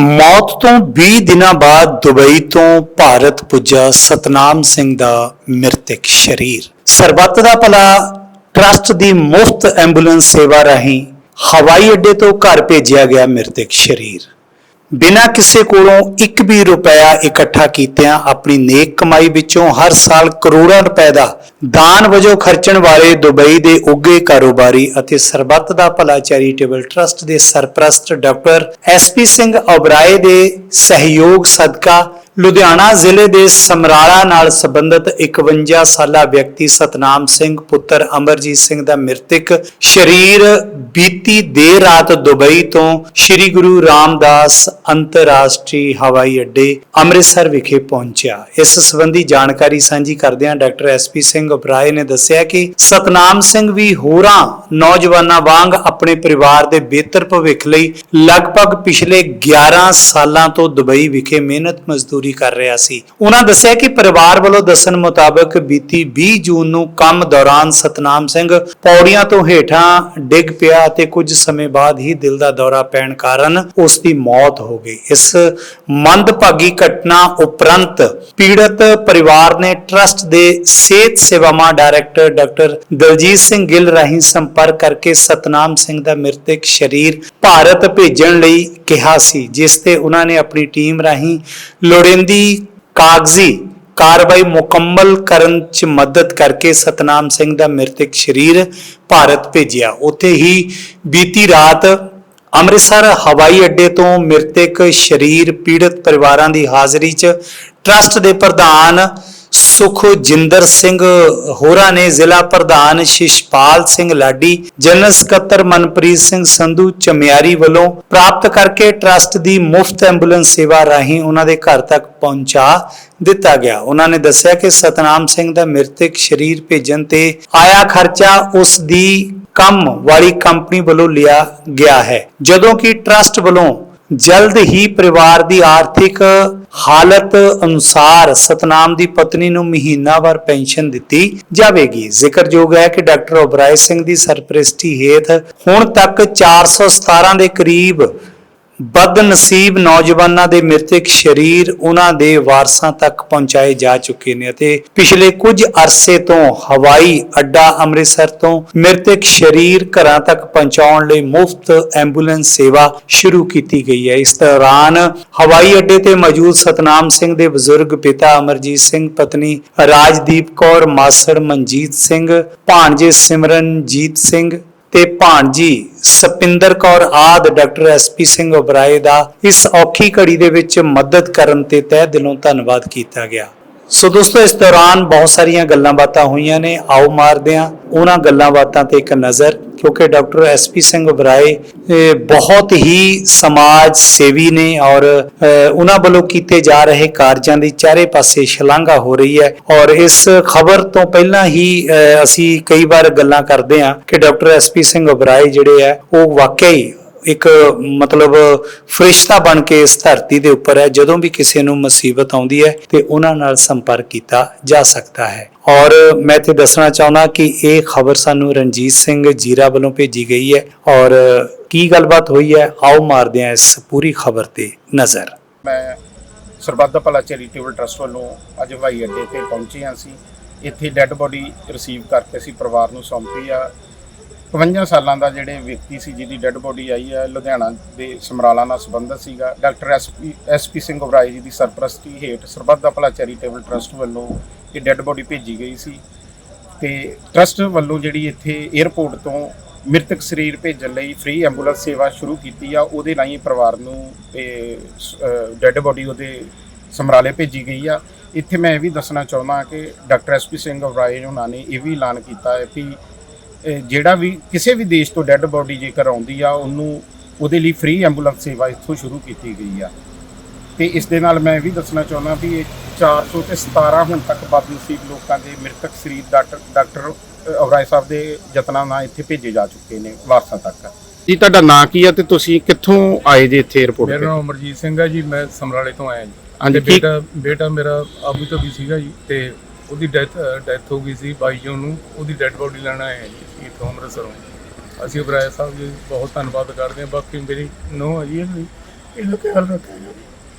ਮੌਤ ਤੋਂ 20 ਦਿਨਾਂ ਬਾਅਦ ਦੁਬਈ ਤੋਂ ਭਾਰਤ ਪੁੱਜਾ ਸਤਨਾਮ ਸਿੰਘ ਦਾ ਮ੍ਰਿਤਕ ਸ਼ਰੀਰ। ਸਰਬੱਤ ਦਾ ਭਲਾ, ਟਰਸਟ ਦੀ ਮੁਫਤ ਐਂਬੂਲੈਂਸ ਸੇਵਾ ਰਾਹੀਂ ਹਵਾਈ ਅੱਡੇ ਤੋਂ ਘਰ ਭੇਜਿਆ ਗਿਆ ਮ੍ਰਿਤਕ ਸ਼ਰੀਰ। ਬਿਨਾਂ ਕਿਸੇ ਕੋਲੋਂ ਇੱਕ ਵੀ ਰੁਪਇਆ ਇਕੱਠਾ ਕੀਤਿਆਂ ਆਪਣੀ ਨੇਕ ਕਮਾਈ ਵਿੱਚੋਂ ਹਰ ਸਾਲ ਕਰੋੜਾਂ ਰੁਪਏ ਦਾ ਦਾਨ ਵਜੋਂ ਖਰਚਣ ਵਾਲੇ ਦੁਬਈ ਦੇ ਉੱਗੇ ਕਾਰੋਬਾਰੀ ਅਤੇ ਸਰਬੱਤ ਦਾ ਭਲਾ ਚੈਰੀਟੇਬਲ ਟਰਸਟ ਦੇ ਸਰਪ੍ਰਸਤ doctor S P Singh Oberoi ਦੇ ਸਹਿਯੋਗ ਸਦਕਾ ਲੁਧਿਆਣਾ ਜ਼ਿਲ੍ਹੇ ਦੇ ਸਮਰਾਲਾ ਨਾਲ ਸੰਬੰਧਿਤ 51 ਸਾਲਾ ਵਿਅਕਤੀ ਸਤਨਾਮ ਸਿੰਘ, ਪੁੱਤਰ ਅਮਰਜੀਤ ਸਿੰਘ ਦਾ ਮ੍ਰਿਤਕ ਸ਼ਰੀਰ ਬੀਤੀ ਦੇਰ ਰਾਤ ਦੁਬਈ ਤੋਂ ਸ੍ਰੀ ਗੁਰੂ ਰਾਮਦਾਸ ਅੰਤਰਰਾਸ਼ਟਰੀ ਹਵਾਈ ਅੱਡੇ ਅੰਮ੍ਰਿਤਸਰ ਵਿਖੇ ਪਹੁੰਚਿਆ। ਇਸ ਸੰਬੰਧੀ ਜਾਣਕਾਰੀ ਸਾਂਝੀ ਕਰਦਿਆਂ ਡਾਕਟਰ ਐਸਪੀ ਸਿੰਘ ਉਪਰਾਏ ਨੇ ਦੱਸਿਆ ਕਿ ਸਤਨਾਮ ਸਿੰਘ ਵੀ ਹੋਰਾਂ ਨੌਜਵਾਨਾਂ ਵਾਂਗ ਆਪਣੇ ਪਰਿਵਾਰ ਦੇ ਬਿਹਤਰ ਭਵਿੱਖ ਲਈ ਲਗਭਗ ਪਿਛਲੇ 11 ਸਾਲਾਂ ਤੋਂ ਦੁਬਈ ਵਿਖੇ ਮਿਹਨਤ ਮਜ਼ਦੂਰੀ ਕਰ ਰਿਹਾ ਸੀ। ਉਹਨਾਂ ਦੱਸਿਆ ਕਿ ਪਰਿਵਾਰ ਵੱਲੋਂ ਦੱਸਣ ਮੁਤਾਬਕ ਬੀਤੀ 20 ਜੂਨ ਨੂੰ ਕੰਮ ਦੌਰਾਨ ਸਤਨਾਮ ਸਿੰਘ ਪੌੜੀਆਂ ਤੋਂ ਹੇਠਾਂ ਡਿੱਗ ਪਿਆ ਅਤੇ ਕੁਝ ਸਮੇਂ ਬਾਅਦ ਹੀ ਦਿਲ ਦਾ ਦੌਰਾ ਪੈਣ ਕਾਰਨ ਉਸ ਦੀ ਮੌਤ ਹੋ ਗਈ। ਇਸ ਮੰਦਭਾਗੀ ਘਟਨਾ ਉਪਰੰਤ ਪੀੜਤ ਪਰਿਵਾਰ ਨੇ ਟਰਸਟ ਦੇ ਸਿਹਤ ਸੇਵਾਵਾਂ ਡਾਇਰੈਕਟਰ ਡਾਕਟਰ ਦਲਜੀਤ ਸਿੰਘ ਗਿੱਲ ਰਾਹੀਂ ਸੰਪਰਕ ਕਰਕੇ ਸਤਨਾਮ ਸਿੰਘ ਦਾ ਮ੍ਰਿਤਕ ਸ਼ਰੀਰ ਭਾਰਤ ਭੇਜਣ ਲਈ ਕਿਹਾ ਸੀ, ਜਿਸ ਤੇ ਉਹਨਾਂ ਨੇ ਆਪਣੀ ਟੀਮ ਰਾਹੀਂ ਲੋੜੀਂਦੀ ਕਾਗਜ਼ੀ ਕਾਰਵਾਈ ਮੁਕੰਮਲ ਕਰਨ ਚ ਮਦਦ ਕਰਕੇ ਸਤਨਾਮ ਸਿੰਘ ਦਾ ਮ੍ਰਿਤਕ ਸ਼ਰੀਰ ਭਾਰਤ ਭੇਜਿਆ। ਉੱਥੇ ਹੀ ਬੀਤੀ ਰਾਤ ਅੰਮ੍ਰਿਤਸਰ ਹਵਾਈ ਅੱਡੇ ਤੋਂ ਮ੍ਰਿਤਕ ਸ਼ਰੀਰ ਪੀੜਤ ਪਰਿਵਾਰਾਂ ਦੀ ਹਾਜ਼ਰੀ 'ਚ ਟਰਸਟ ਦੇ ਪ੍ਰਧਾਨ ਸੁਖਜਿੰਦਰ ਸਿੰਘ ਹੋਰਾਂ ਨੇ ਜ਼ਿਲ੍ਹਾ ਪ੍ਰਧਾਨ ਸ਼ਿਸ਼ਪਾਲ ਸਿੰਘ ਲਾਡੀ, ਜਨਰਲ ਸਕੱਤਰ ਮਨਪ੍ਰੀਤ ਸਿੰਘ ਸੰਧੂ ਚਮਿਆਰੀ ਵੱਲੋਂ ਪ੍ਰਾਪਤ ਕਰਕੇ ਟਰਸਟ ਦੀ ਮੁਫਤ ਐਂਬੂਲੈਂਸ ਸੇਵਾ ਰਾਹੀਂ ਉਹਨਾਂ ਦੇ ਘਰ ਤੱਕ ਪਹੁੰਚਾ ਦਿੱਤਾ ਗਿਆ। ਉਹਨਾਂ ਨੇ ਦੱਸਿਆ ਕਿ ਸਤਨਾਮ ਸਿੰਘ ਦਾ ਮ੍ਰਿਤਕ ਸ਼ਰੀਰ ਭੇਜਣ ਤੇ ਆਇਆ ਖਰਚਾ ਉਸ ਦੀ ਕੰਮ ਵਾਲੀ ਕੰਪਨੀ ਵੱਲੋਂ ਲਿਆ ਗਿਆ ਹੈ। ਜਦੋਂ ਕਿ ਟਰਸਟ ਵੱਲੋਂ ਜਲਦ ਹੀ ਪਰਿਵਾਰ ਦੀ ਆਰਥਿਕ ਹਾਲਤ ਅਨੁਸਾਰ ਸਤਨਾਮ ਦੀ ਪਤਨੀ ਨੂੰ ਮਹੀਨਾਵਾਰ ਪੈਨਸ਼ਨ ਦਿੱਤੀ ਜਾਵੇਗੀ। ਜ਼ਿਕਰਯੋਗ ਹੈ ਕਿ ਡਾਕਟਰ ਓਬਰਾਏ ਸਿੰਘ ਦੀ ਸਰਪ੍ਰਸਤੀ ਹੇਠ ਹੁਣ ਤੱਕ 417 ਦੇ ਕਰੀਬ ਬਦਨਸੀਬ ਨੌਜਵਾਨਾਂ ਦੇ ਮ੍ਰਿਤਕ ਸ਼ਰੀਰ ਉਹਨਾਂ ਦੇ ਵਾਰਸਾਂ ਤੱਕ ਪਹੁੰਚਾਏ ਜਾ ਚੁੱਕੇ ਨੇ ਅਤੇ ਪਿਛਲੇ ਕੁਝ ਅਰਸੇ ਤੋਂ ਹਵਾਈ ਅੱਡਾ ਅੰਮ੍ਰਿਤਸਰ ਤੋਂ ਮ੍ਰਿਤਕ ਸ਼ਰੀਰ ਘਰਾਂ ਤੱਕ ਪਹੁੰਚਾਉਣ ਲਈ ਮੁਫਤ ਐਂਬੂਲੈਂਸ ਸੇਵਾ ਸ਼ੁਰੂ ਕੀਤੀ ਗਈ ਹੈ। ਇਸ ਦੌਰਾਨ ਹਵਾਈ ਅੱਡੇ ਤੇ ਮੌਜੂਦ ਸਤਨਾਮ ਸਿੰਘ ਦੇ ਬਜ਼ੁਰਗ ਪਿਤਾ ਅਮਰਜੀਤ ਸਿੰਘ, ਪਤਨੀ ਰਾਜਦੀਪ ਕੌਰ, ਮਾਸੜ ਮਨਜੀਤ ਸਿੰਘ, ਭਾਣਜੇ ਸਿਮਰਨਜੀਤ ਸਿੰਘ ਤੇ ਭਾਣਜੀ ਸਪਿੰਦਰ ਕੌਰ ਆਦ doctor S P Singh Oberoi ਦਾ ਇਸ ਔਖੀ ਘੜੀ ਦੇ ਵਿੱਚ ਮਦਦ ਕਰਨ ਤੇ ਤਹਿ ਦਿਲੋਂ ਧੰਨਵਾਦ ਕੀਤਾ ਗਿਆ। ਸੋ ਦੋਸਤੋ, ਇਸ ਦੌਰਾਨ ਬਹੁਤ ਸਾਰੀਆਂ ਗੱਲਾਂ ਬਾਤਾਂ ਹੋਈਆਂ ਨੇ। ਆਓ ਮਾਰਦੇ ਹਾਂ। ਉਹਨਾਂ ਗੱਲਾਂ ਬਾਤਾਂ ਤੇ ਇੱਕ ਨਜ਼ਰ। ਕਿਉਂਕਿ ਡਾਕਟਰ ਐਸਪੀ ਸਿੰਘ ਉਬਰਾਏ ਬਹੁਤ ਹੀ ਸਮਾਜ ਸੇਵੀ ਨੇ ਔਰ ਉਹਨਾਂ ਵੱਲੋਂ ਕੀਤੇ ਜਾ ਰਹੇ ਕਾਰਜਾਂ ਦੀ ਚਾਰੇ ਪਾਸੇ ਸ਼ਲਾਘਾ ਹੋ ਰਹੀ ਹੈ। ਔਰ ਇਸ ਖਬਰ ਤੋਂ ਪਹਿਲਾਂ ਹੀ ਅ, ਅਸੀਂ ਕਈ ਵਾਰ ਗੱਲਾਂ ਕਰਦੇ ਹਾਂ ਕਿ ਡਾਕਟਰ ਐਸਪੀ ਸਿੰਘ ਉਬਰਾਏ ਜਿਹੜੇ ਹੈ ਉਹ ਵਾਕਈ ਇੱਕ, ਮਤਲਬ, ਫਰਿਸ਼ਤਾ ਬਣ ਕੇ ਇਸ ਧਰਤੀ ਦੇ ਉੱਪਰ ਹੈ, ਜਦੋਂ ਵੀ ਕਿਸੇ ਨੂੰ ਮੁਸੀਬਤ ਆਉਂਦੀ ਹੈ ਤੇ ਉਹਨਾਂ ਨਾਲ ਸੰਪਰਕ ਕੀਤਾ ਜਾ ਸਕਦਾ ਹੈ। ਔਰ ਮੈਂ ਤੇ ਦੱਸਣਾ ਚਾਹੁੰਦਾ ਕਿ ਇਹ ਖਬਰ ਸਾਨੂੰ ਰਣਜੀਤ ਸਿੰਘ ਜੀਰਾ ਵੱਲੋਂ ਭੇਜੀ ਗਈ ਹੈ। ਔਰ ਕੀ ਗੱਲਬਾਤ ਹੋਈ ਹੈ, ਆਓ ਮਾਰਦੇ ਹਾਂ ਇਸ ਪੂਰੀ ਖਬਰ ਤੇ ਨਜ਼ਰ। ਮੈਂ ਸਰਬੱਤ ਭਲਾ ਚੈਰੀਟੇਬਲ ਟਰਸਟ ਵੱਲੋਂ ਅੱਜ ਹਵਾਈ ਅੱਡੇ ਤੇ ਪਹੁੰਚੇ ਹਾਂ ਅਸੀਂ। ਇੱਥੇ ਡੈੱਡ ਬੋਡੀ ਰਿਸੀਵ ਕਰਕੇ ਅਸੀਂ ਪਰਿਵਾਰ ਨੂੰ ਸੌਂਪੀ ਆ। 52 ਸਾਲਾਂ ਦਾ ਜਿਹੜੇ ਵਿਅਕਤੀ ਸੀ ਜਿਹਦੀ ਡੈੱਡ ਬੋਡੀ ਆਈ ਹੈ, ਲੁਧਿਆਣਾ ਦੇ ਸਮਰਾਲਾ ਨਾਲ ਸੰਬੰਧਿਤ ਸੀਗਾ। Doctor S P S P Singh Oberoi ji ਦੀ ਸਰਪ੍ਰਸਤੀ ਹੇਠ ਸਰਬੱਤ ਦਾ ਭਲਾ ਚੈਰੀਟੇਬਲ ਟਰਸਟ ਵੱਲੋਂ ਇਹ ਡੈੱਡ ਬੋਡੀ ਭੇਜੀ ਗਈ ਸੀ ਤੇ ਟਰਸਟ ਵੱਲੋਂ ਜਿਹੜੀ ਇੱਥੇ 에ਅਰਪੋਰਟ ਤੋਂ ਮ੍ਰਿਤਕ ਸਰੀਰ ਭੇਜਣ ਲਈ ਫ੍ਰੀ ਐਂਬੂਲੈਂਸ ਸੇਵਾ ਸ਼ੁਰੂ ਕੀਤੀ ਆ, ਉਹਦੇ ਰਾਹੀਂ ਪਰਿਵਾਰ ਨੂੰ ਡੈੱਡ ਬੋਡੀ ਉਹਦੇ ਸਮਰਾਲੇ ਭੇਜੀ ਗਈ ਆ। ਇੱਥੇ ਮੈਂ ਇਹ ਵੀ ਦੱਸਣਾ ਚਾਹੁੰਦਾ ਕਿ ਡਾਕਟਰ ਐਸਪੀ ਸਿੰਘ ਉਬਰਾਏ ਉਹਨਾਂ ਨੇ ਇਹ ਵੀ ਐਲਾਨ ਕੀਤਾ ਹੈ ਕਿ ਜਿਹੜਾ ਵੀ ਕਿਸੇ ਵੀ ਦੇਸ਼ ਤੋਂ ਡੈੱਡ ਬੋਡੀ ਜੇਕਰ ਆਉਂਦੀ ਆ ਉਹਨੂੰ ਉਹਦੇ ਲਈ ਫ੍ਰੀ ਐਂਬੂਲੈਂਸ ਸੇਵਾ ਇੱਥੋਂ ਸ਼ੁਰੂ ਕੀਤੀ ਗਈ ਆ। ਤੇ ਇਸ ਦੇ ਨਾਲ ਮੈਂ ਇਹ ਵੀ ਦੱਸਣਾ ਚਾਹੁੰਦਾ ਵੀ ਇਹ 400 ਤੇ 17 ਹੁਣ ਤੱਕ ਬਦਨਸੀਬ ਲੋਕਾਂ ਦੇ ਮ੍ਰਿਤਕ ਸਰੀਰ ਡਾਕਟਰ ਡਾਕਟਰ ਅਵਰਾਏ ਸਾਹਿਬ ਦੇ ਯਤਨਾਂ ਨਾਲ ਇੱਥੇ ਭੇਜੇ ਜਾ ਚੁੱਕੇ ਨੇ ਵਾਰਸਾਂ ਤੱਕ। ਜੀ ਤੁਹਾਡਾ ਨਾਂ ਕੀ ਆ ਤੇ ਤੁਸੀਂ ਕਿੱਥੋਂ ਆਏ ਜੇ ਇੱਥੇ 에어ਪੋਰਟ ਮੇਰਾ ਨਾਮ ਅਮਰਜੀਤ ਸਿੰਘ ਹੈ ਜੀ ਮੈਂ ਸਮਰਾਲੇ ਤੋਂ ਆਇਆ ਜੀ। ਹਾਂਜੀ, ਤੇ। ਬੇਟਾ ਬੇਟਾ ਮੇਰਾ ਆਬੂ ਧਾਬੀ ਸੀਗਾ ਜੀ ਤੇ ਉਹਦੀ ਡੈਥ ਡੈਥ ਹੋ ਗਈ ਸੀ 22 ਜੂਨ ਨੂੰ ਉਹਦੀ ਡੈੱਡ ਬੋਡੀ ਲੈਣ ਹਾਂ ਜੀ। ਇੱਥੋਂ ਅੰਮ੍ਰਿਤਸਰੋਂ ਅਸੀਂ ਉਬਰਾਏ ਸਾਹਿਬ ਜੀ, ਬਹੁਤ ਧੰਨਵਾਦ ਕਰਦੇ ਹਾਂ। ਬਾਕੀ ਮੇਰੀ ਨੂੰਹ ਹੈ ਜੀ ਇਹਦੀ ਇਹਦਾ ਖਿਆਲ ਰੱਖਿਆ ਜਾਵੇ।